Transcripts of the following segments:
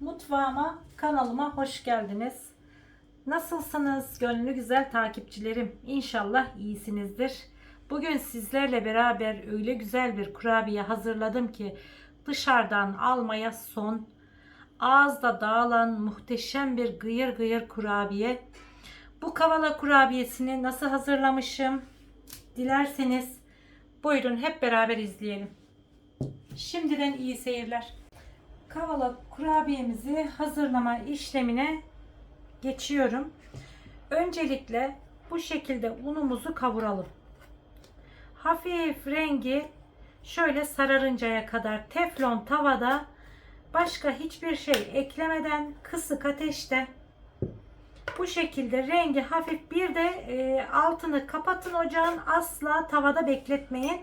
Mutfağıma, kanalıma hoş geldiniz. Nasılsınız gönlü güzel takipçilerim? İnşallah iyisinizdir. Bugün sizlerle beraber öyle güzel bir kurabiye hazırladım ki dışarıdan almaya son. Ağızda dağılan muhteşem bir gıyır gıyır kurabiye. Bu kavala kurabiyesini nasıl hazırlamışım? Dilerseniz buyurun hep beraber izleyelim. Şimdiden iyi seyirler. Kavala kurabiyemizi hazırlama işlemine geçiyorum. Öncelikle bu şekilde unumuzu kavuralım. Hafif rengi şöyle sararıncaya kadar teflon tavada başka hiçbir şey eklemeden kısık ateşte bu şekilde rengi hafif bir de e, altını kapatın ocağın asla tavada bekletmeyin.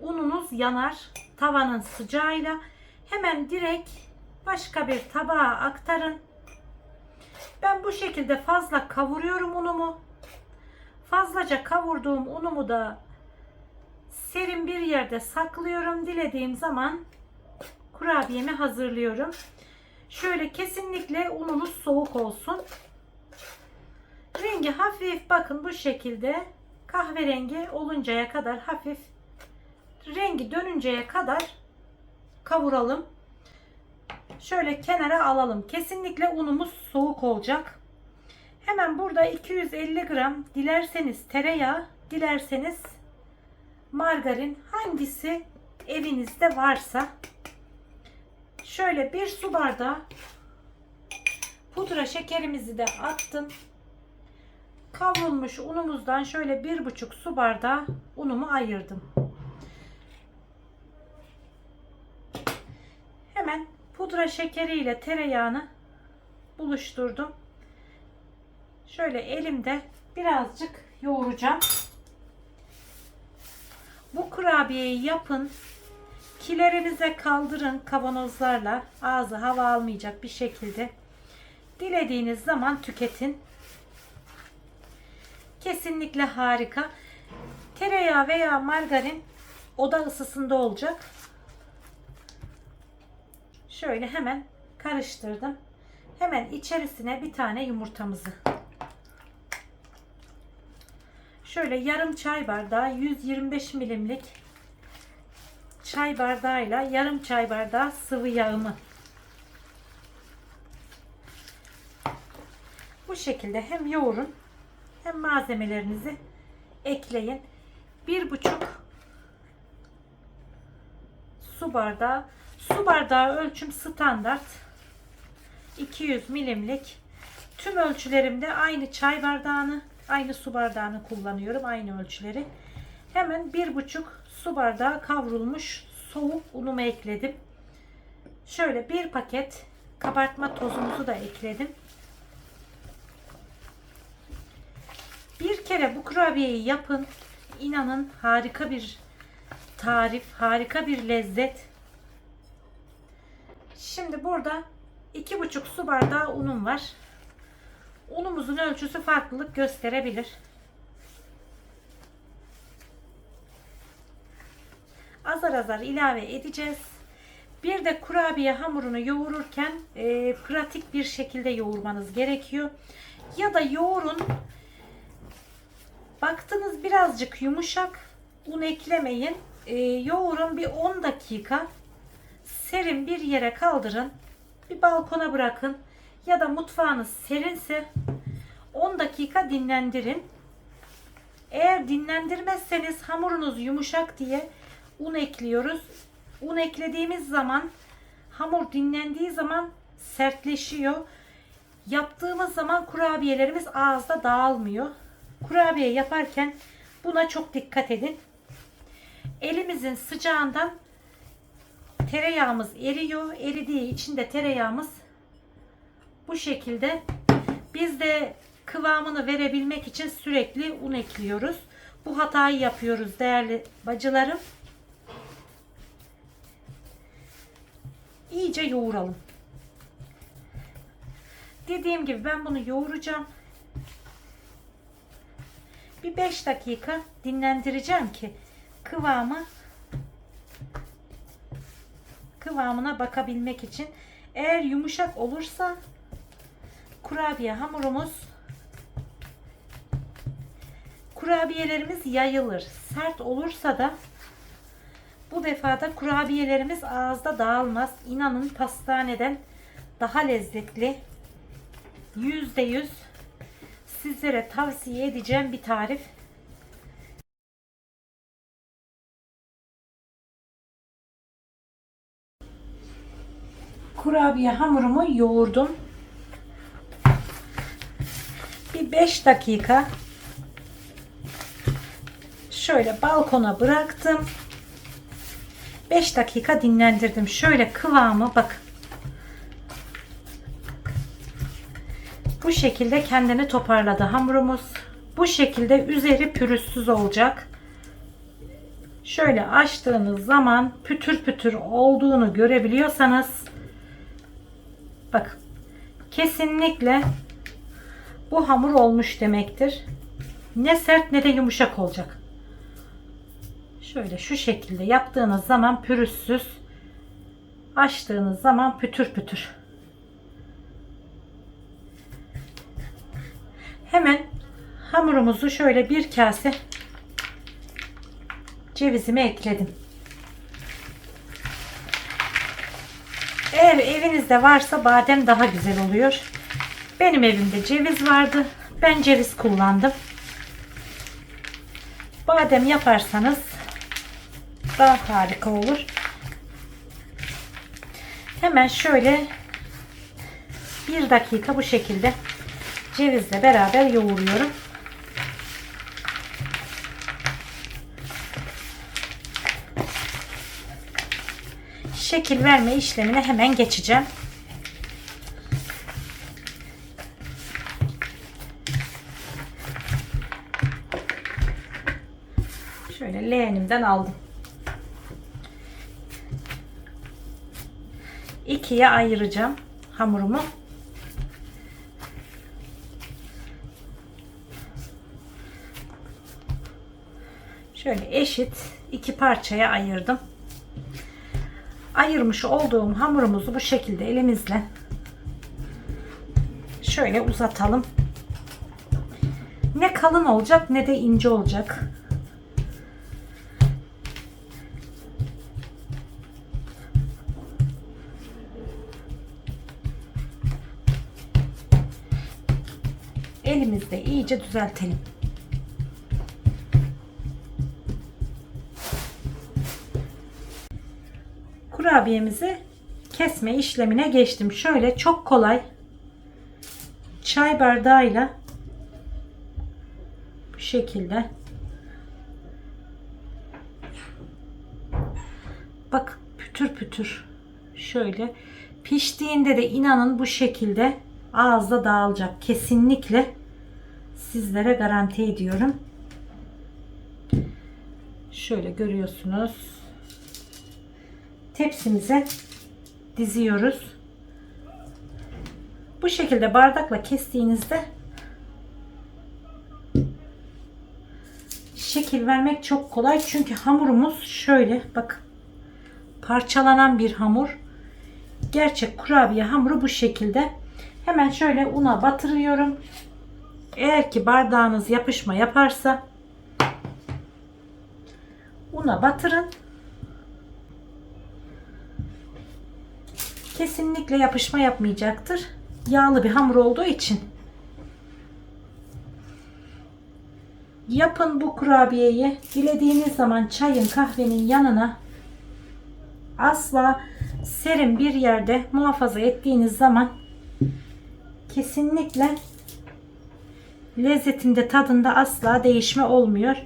Ununuz yanar tavanın sıcağıyla hemen direkt başka bir tabağa aktarın. Ben bu şekilde fazla kavuruyorum unumu. Fazlaca kavurduğum unumu da serin bir yerde saklıyorum. Dilediğim zaman kurabiyemi hazırlıyorum. Şöyle kesinlikle ununuz soğuk olsun. Rengi hafif bakın bu şekilde kahverengi oluncaya kadar hafif rengi dönünceye kadar kavuralım. Şöyle kenara alalım. Kesinlikle unumuz soğuk olacak. Hemen burada 250 gram dilerseniz tereyağı, dilerseniz margarin hangisi evinizde varsa şöyle bir su bardağı pudra şekerimizi de attım. Kavrulmuş unumuzdan şöyle bir buçuk su bardağı unumu ayırdım. Hemen pudra şekeri ile tereyağını buluşturdum. Şöyle elimde birazcık yoğuracağım. Bu kurabiyeyi yapın. Kilerinize kaldırın kavanozlarla. Ağzı hava almayacak bir şekilde. Dilediğiniz zaman tüketin. Kesinlikle harika. Tereyağı veya margarin oda ısısında olacak. Şöyle hemen karıştırdım. Hemen içerisine bir tane yumurtamızı. Şöyle yarım çay bardağı 125 milimlik çay bardağıyla yarım çay bardağı sıvı yağımı bu şekilde hem yoğurun hem malzemelerinizi ekleyin. Bir buçuk su bardağı Su bardağı ölçüm standart. 200 milimlik. Tüm ölçülerimde aynı çay bardağını, aynı su bardağını kullanıyorum. Aynı ölçüleri. Hemen bir buçuk su bardağı kavrulmuş soğuk unumu ekledim. Şöyle bir paket kabartma tozumuzu da ekledim. Bir kere bu kurabiyeyi yapın. İnanın harika bir tarif, harika bir lezzet. Şimdi burada iki buçuk su bardağı unum var. Unumuzun ölçüsü farklılık gösterebilir. Azar azar ilave edeceğiz. Bir de kurabiye hamurunu yoğururken e, pratik bir şekilde yoğurmanız gerekiyor. Ya da yoğurun. Baktınız birazcık yumuşak. Un eklemeyin. E, yoğurun bir 10 dakika serin bir yere kaldırın. Bir balkona bırakın. Ya da mutfağınız serinse 10 dakika dinlendirin. Eğer dinlendirmezseniz hamurunuz yumuşak diye un ekliyoruz. Un eklediğimiz zaman hamur dinlendiği zaman sertleşiyor. Yaptığımız zaman kurabiyelerimiz ağızda dağılmıyor. Kurabiye yaparken buna çok dikkat edin. Elimizin sıcağından tereyağımız eriyor. Eridiği için de tereyağımız bu şekilde. Biz de kıvamını verebilmek için sürekli un ekliyoruz. Bu hatayı yapıyoruz değerli bacılarım. İyice yoğuralım. Dediğim gibi ben bunu yoğuracağım. Bir 5 dakika dinlendireceğim ki kıvamı kıvamına bakabilmek için Eğer yumuşak olursa kurabiye hamurumuz kurabiyelerimiz yayılır. Sert olursa da bu defa da kurabiyelerimiz ağızda dağılmaz. İnanın pastaneden daha lezzetli. %100 sizlere tavsiye edeceğim bir tarif. Kurabiye hamurumu yoğurdum. Bir 5 dakika şöyle balkona bıraktım. 5 dakika dinlendirdim. Şöyle kıvamı bak. Bu şekilde kendini toparladı hamurumuz. Bu şekilde üzeri pürüzsüz olacak. Şöyle açtığınız zaman pütür pütür olduğunu görebiliyorsanız bak kesinlikle bu hamur olmuş demektir. Ne sert ne de yumuşak olacak. Şöyle şu şekilde yaptığınız zaman pürüzsüz açtığınız zaman pütür pütür. Hemen hamurumuzu şöyle bir kase cevizimi ekledim. Eğer evinizde varsa badem daha güzel oluyor. Benim evimde ceviz vardı. Ben ceviz kullandım. Badem yaparsanız daha harika olur. Hemen şöyle bir dakika bu şekilde cevizle beraber yoğuruyorum. Şekil verme işlemine hemen geçeceğim. Şöyle leğenimden aldım. ikiye ayıracağım hamurumu. Şöyle eşit iki parçaya ayırdım. Ayırmış olduğum hamurumuzu bu şekilde elimizle şöyle uzatalım. Ne kalın olacak ne de ince olacak. elimizde iyice düzeltelim. Kurabiyemizi kesme işlemine geçtim. Şöyle çok kolay çay bardağıyla bu şekilde bak pütür pütür şöyle piştiğinde de inanın bu şekilde ağızda dağılacak kesinlikle sizlere garanti ediyorum. Şöyle görüyorsunuz. Tepsimize diziyoruz. Bu şekilde bardakla kestiğinizde şekil vermek çok kolay. Çünkü hamurumuz şöyle bak parçalanan bir hamur. Gerçek kurabiye hamuru bu şekilde. Hemen şöyle una batırıyorum. Eğer ki bardağınız yapışma yaparsa una batırın. Kesinlikle yapışma yapmayacaktır. Yağlı bir hamur olduğu için. Yapın bu kurabiyeyi. Dilediğiniz zaman çayın kahvenin yanına asla serin bir yerde muhafaza ettiğiniz zaman kesinlikle lezzetinde tadında asla değişme olmuyor.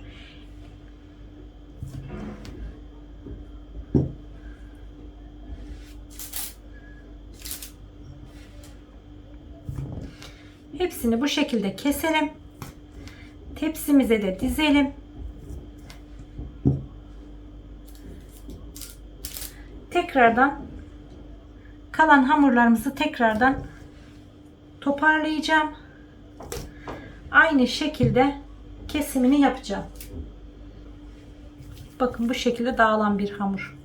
Hepsini bu şekilde keselim. Tepsimize de dizelim. Tekrardan kalan hamurlarımızı tekrardan toparlayacağım aynı şekilde kesimini yapacağım. Bakın bu şekilde dağılan bir hamur.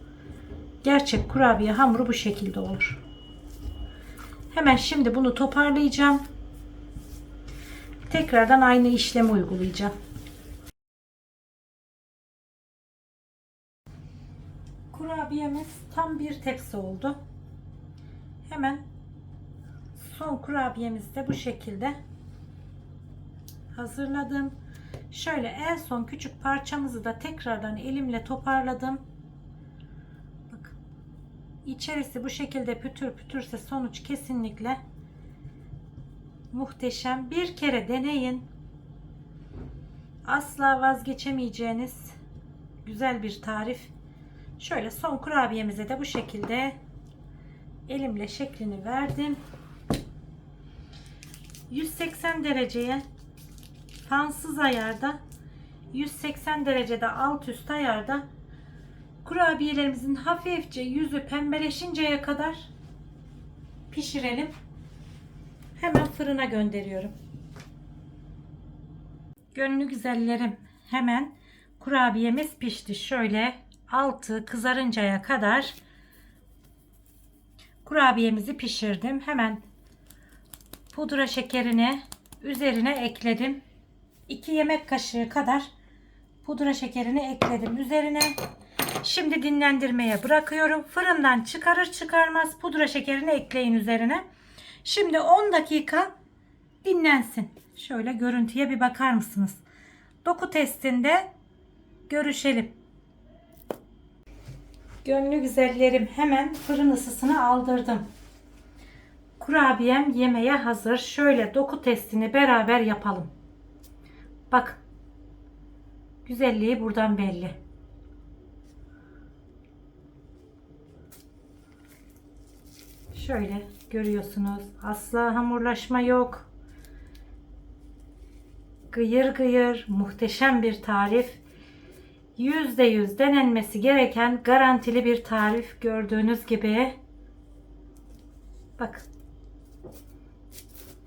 Gerçek kurabiye hamuru bu şekilde olur. Hemen şimdi bunu toparlayacağım. Tekrardan aynı işlemi uygulayacağım. Kurabiyemiz tam bir tepsi oldu. Hemen son kurabiyemizi de bu şekilde hazırladım. Şöyle en son küçük parçamızı da tekrardan elimle toparladım. Bakın. İçerisi bu şekilde pütür pütürse sonuç kesinlikle muhteşem. Bir kere deneyin. Asla vazgeçemeyeceğiniz güzel bir tarif. Şöyle son kurabiyemize de bu şekilde elimle şeklini verdim. 180 dereceye fansız ayarda 180 derecede alt üst ayarda kurabiyelerimizin hafifçe yüzü pembeleşinceye kadar pişirelim. Hemen fırına gönderiyorum. Gönlü güzellerim hemen kurabiyemiz pişti. Şöyle altı kızarıncaya kadar kurabiyemizi pişirdim. Hemen pudra şekerini üzerine ekledim. 2 yemek kaşığı kadar pudra şekerini ekledim üzerine. Şimdi dinlendirmeye bırakıyorum. Fırından çıkarır çıkarmaz pudra şekerini ekleyin üzerine. Şimdi 10 dakika dinlensin. Şöyle görüntüye bir bakar mısınız? Doku testinde görüşelim. Gönlü güzellerim hemen fırın ısısını aldırdım. Kurabiyem yemeğe hazır. Şöyle doku testini beraber yapalım. Bak. Güzelliği buradan belli. Şöyle görüyorsunuz. Asla hamurlaşma yok. Gıyır gıyır muhteşem bir tarif. %100 denenmesi gereken garantili bir tarif gördüğünüz gibi. Bakın.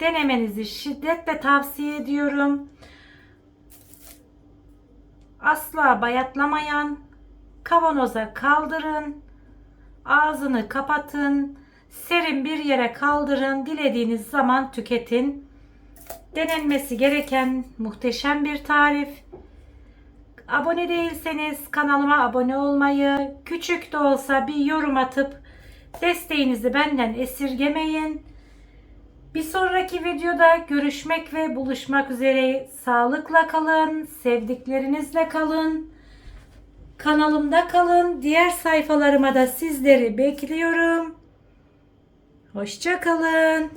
Denemenizi şiddetle tavsiye ediyorum. Asla bayatlamayan kavanoza kaldırın. Ağzını kapatın. Serin bir yere kaldırın. Dilediğiniz zaman tüketin. Denenmesi gereken muhteşem bir tarif. Abone değilseniz kanalıma abone olmayı, küçük de olsa bir yorum atıp desteğinizi benden esirgemeyin. Bir sonraki videoda görüşmek ve buluşmak üzere. Sağlıkla kalın, sevdiklerinizle kalın. Kanalımda kalın. Diğer sayfalarıma da sizleri bekliyorum. Hoşça kalın.